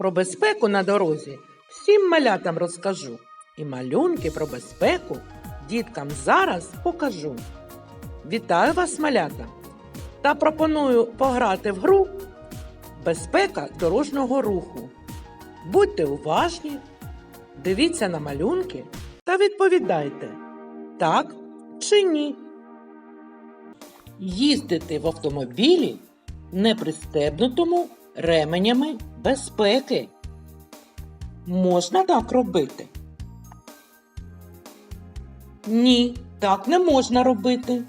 Про безпеку на дорозі всім малятам розкажу. І малюнки про безпеку діткам зараз покажу. Вітаю вас, малята! Та пропоную пограти в гру Безпека дорожнього руху. Будьте уважні, дивіться на малюнки та відповідайте так чи ні. Їздити в автомобілі не пристебнутому ременями безпеки. Можна так робити? Ні, так не можна робити.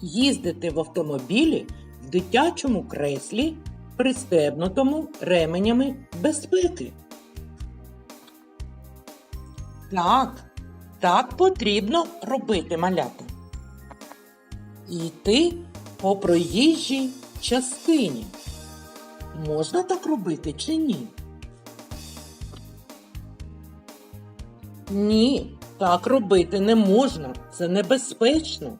Їздити в автомобілі в дитячому креслі, пристебнутому ременями безпеки. Так, так потрібно робити малята. Йти по проїжджій частині. Можна так робити чи ні? Ні, так робити не можна. Це небезпечно.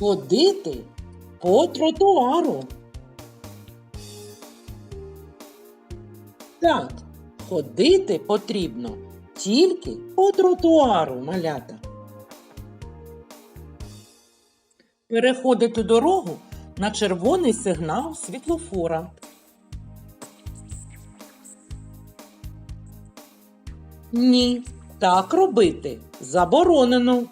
Ходити по тротуару. Так, ходити потрібно тільки по тротуару, малята. Переходити дорогу на червоний сигнал світлофора. Ні, так робити заборонено.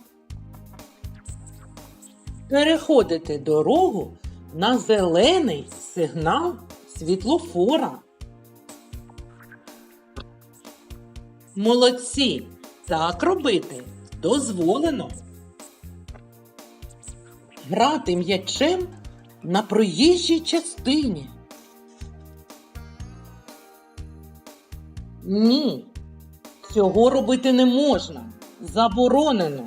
Переходити дорогу на зелений сигнал світлофора. Молодці! Так робити дозволено. Грати м'ячем на проїжджій частині. Ні, цього робити не можна. Заборонено.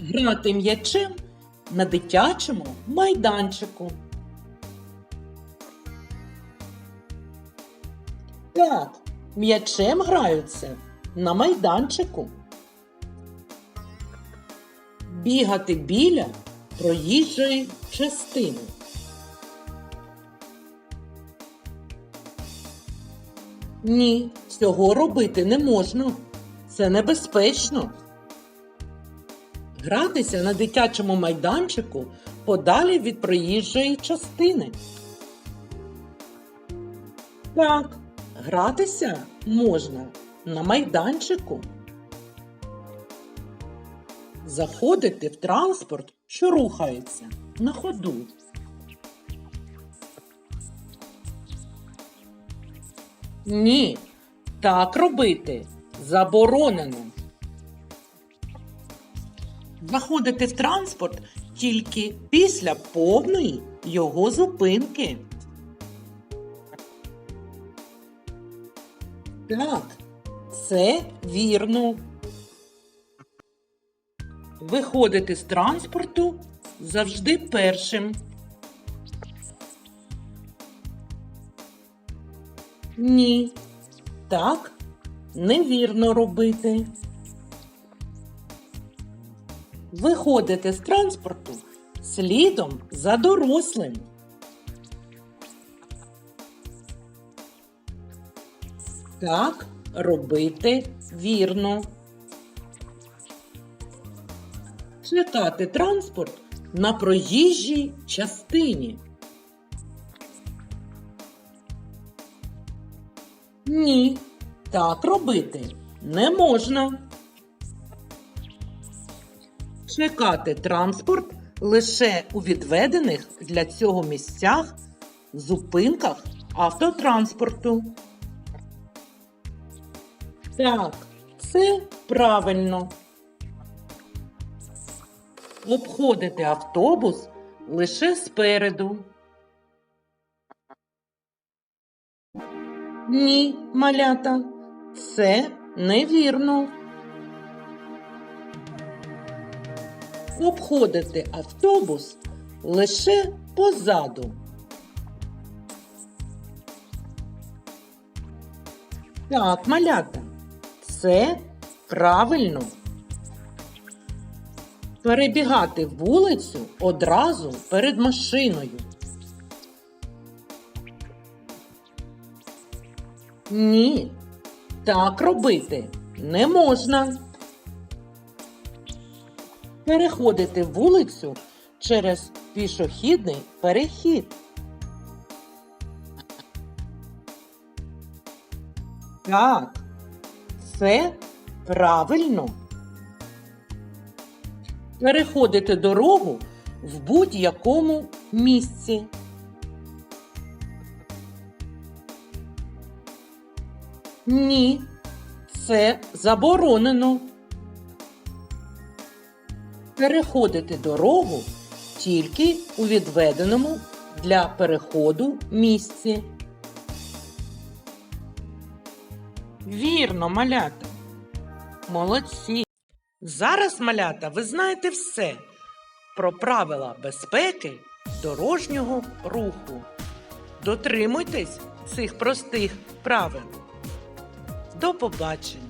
Грати м'ячем на дитячому майданчику. Так, м'ячем граються на майданчику. Бігати біля проїжджої частини. Ні, цього робити не можна. Це небезпечно. Гратися на дитячому майданчику подалі від проїжджої частини. Так, гратися можна на майданчику. Заходити в транспорт, що рухається на ходу. Ні, так робити заборонено. Заходити в транспорт тільки після повної його зупинки. Так, це вірно. Виходити з транспорту завжди першим. Ні, так невірно робити. Виходити з транспорту слідом за дорослим. Так робити вірно. Чекати транспорт на проїжджій частині. Ні, так робити не можна. Чекати транспорт лише у відведених для цього місцях зупинках автотранспорту. Так, це правильно. Обходити автобус лише спереду. Ні, малята, це невірно. Обходити автобус лише позаду. Так, малята, це правильно. Перебігати вулицю одразу перед машиною. Ні. Так робити не можна. Переходити вулицю через пішохідний перехід. Так, це правильно. Переходити дорогу в будь-якому місці. Ні, це заборонено. Переходити дорогу тільки у відведеному для переходу місці. Вірно, малята. Молодці. Зараз, малята, ви знаєте все про правила безпеки дорожнього руху. Дотримуйтесь цих простих правил. До побачення!